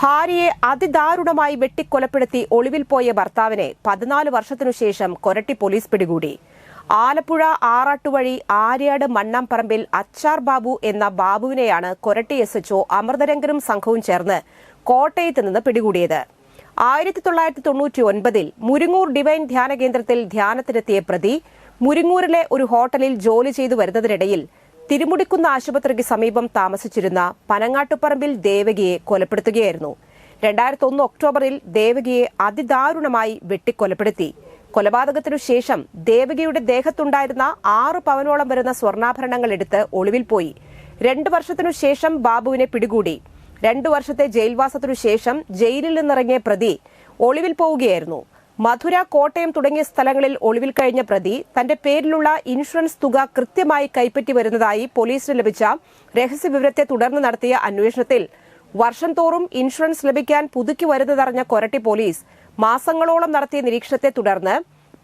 ഭാര്യയെ അതിദാരുണമായി വെട്ടിക്കൊലപ്പെടുത്തി ഒളിവിൽ പോയ ഭർത്താവിനെ പതിനാല് വർഷത്തിനുശേഷം കൊരട്ടി പോലീസ് പിടികൂടി. ആലപ്പുഴ ആറാട്ടുവഴി ആര്യാട് മണ്ണാംപറമ്പിൽ അച്ചാർ ബാബു എന്ന ബാബുവിനെയാണ് കൊരട്ടി എസ് എച്ച്ഒ അമൃതരംഗനും സംഘവും ചേർന്ന് കോട്ടയത്ത് നിന്ന് പിടികൂടിയത്. ആയിരത്തി തൊള്ളായിരത്തി തൊണ്ണൂറ്റി ഒൻപതിൽ മുരിങ്ങൂർ ഡിവൈൻ ധ്യാന കേന്ദ്രത്തിൽ ധ്യാനത്തിനെത്തിയ പ്രതി മുരിങ്ങൂരിലെ ഒരു ഹോട്ടലിൽ ജോലി ചെയ്തു വരുന്നതിനിടയിൽ തിരുമുടിക്കുന്ന ആശുപത്രിക്ക് സമീപം താമസിച്ചിരുന്ന പനങ്ങാട്ടുപറമ്പിൽ ദേവകിയെ കൊലപ്പെടുത്തുകയായിരുന്നു. രണ്ടായിരത്തി ഒന്ന് ഒക്ടോബറിൽ ദേവകിയെ അതിദാരുണമായി വെട്ടിക്കൊലപ്പെടുത്തി. കൊലപാതകത്തിനു ശേഷം ദേവകിയുടെ ദേഹത്തുണ്ടായിരുന്ന ആറ് പവനോളം വരുന്ന സ്വർണാഭരണങ്ങൾ എടുത്ത് ഒളിവിൽ പോയി. രണ്ടു വർഷത്തിനു ശേഷം ബാബുവിനെ പിടികൂടി. രണ്ടു വർഷത്തെ ജയിൽവാസത്തിനു ശേഷം ജയിലിൽ നിന്നിറങ്ങിയ പ്രതി ഒളിവിൽ പോവുകയായിരുന്നു. മധുര കോട്ടയം തുടങ്ങിയ സ്ഥലങ്ങളിൽ ഒളിവിൽ കഴിഞ്ഞ പ്രതി തന്റെ പേരിലുള്ള ഇൻഷുറൻസ് തുക കൃത്യമായി കൈപ്പറ്റി വരുന്നതായി പോലീസിന് ലഭിച്ച രഹസ്യവിവരത്തെ തുടർന്ന് നടത്തിയ അന്വേഷണത്തിൽ വർഷം തോറും ഇൻഷുറൻസ് ലഭിക്കാൻ പുതുക്കി വരുന്നതറിഞ്ഞ കൊരട്ടി പോലീസ് മാസങ്ങളോളം നടത്തിയ നിരീക്ഷണത്തെ തുടർന്ന്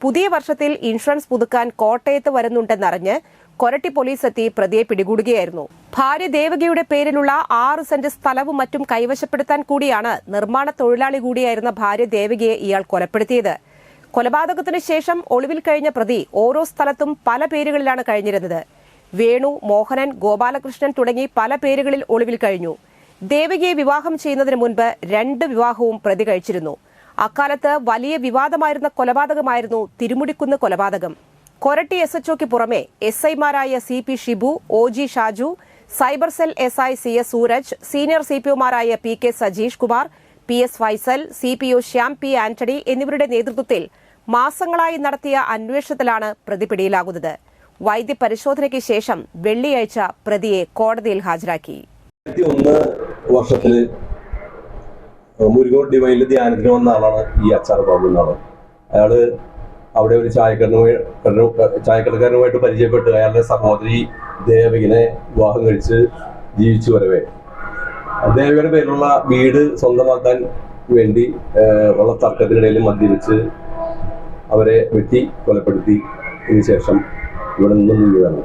പുതിയ വർഷത്തിൽ ഇൻഷുറൻസ് പുതുക്കാൻ കോട്ടയത്ത് വരുന്നുണ്ടെന്നറിഞ്ഞ് കൊരട്ടി പോലീസ് എത്തി പ്രതിയെ പിടികൂടുകയായിരുന്നു. ഭാര്യ ദേവകിയുടെ പേരിലുള്ള ആറ് സെന്റ് സ്ഥലവും മറ്റും കൈവശപ്പെടുത്താൻ കൂടിയാണ് നിർമ്മാണ തൊഴിലാളി കൂടിയായിരുന്ന ഭാര്യ ദേവകിയെ ഇയാൾ കൊലപ്പെടുത്തിയത്. കൊലപാതകത്തിന് ശേഷം ഒളിവിൽ കഴിഞ്ഞ പ്രതി ഓരോ സ്ഥലത്തും പല പേരുകളിലാണ് കഴിഞ്ഞിരുന്നത്. വേണു മോഹനൻ ഗോപാലകൃഷ്ണൻ തുടങ്ങി പല പേരുകളിൽ ഒളിവിൽ കഴിഞ്ഞു. ദേവകിയെ വിവാഹം ചെയ്യുന്നതിന് മുൻപ് രണ്ട് വിവാഹവും പ്രതി കഴിച്ചിരുന്നു. അക്കാലത്ത് വലിയ വിവാദമായിരുന്ന കൊലപാതകമായിരുന്നു തിരുമുടിക്കുന്ന് കൊലപാതകം. കൊരട്ടി എസ് എച്ച്ഒക്ക് പുറമെ എസ് ഐമാരായ C P Shibu O G Shaju cyber cell S I C S Sooraj senior C P ഒമാരായ P K Sajeesh Kumar P S Faisal C P O Shyam P Antony എന്നിവരുടെ നേതൃത്വത്തിൽ മാസങ്ങളായി നടത്തിയ അന്വേഷണത്തിലാണ് പ്രതി പിടിയിലാകുന്നത് വൈദ്യപരിശോധനയ്ക്ക് ശേഷം വെള്ളിയാഴ്ച പ്രതിയെ കോടതിയിൽ ഹാജരാക്കി. വർഷത്തിൽ മുരുകോട് ഡിവൈനിൽ ധ്യാനത്തിന് വന്ന ആളാണ് ഈ അച്ചാർ ബാബു എന്നാണ്. അയാൾ അവിടെ ഒരു ചായക്കടനുമായി ചായക്കടക്കാരനുമായിട്ട് പരിചയപ്പെട്ട്. അയാളുടെ സഹോദരി ദേവകിനെ വിവാഹം കഴിച്ച് ജീവിച്ചു വരവേ. ദേവകിയുടെ പേരിലുള്ള വീട് സ്വന്തമാക്കാൻ വേണ്ടി ഉള്ള തർക്കത്തിനിടയിൽ മദ്യപിച്ച് അവരെ വെട്ടി കൊലപ്പെടുത്തി. ഇതിനുശേഷം ഇവിടെ നിന്നും മുങ്ങിയതാണ്.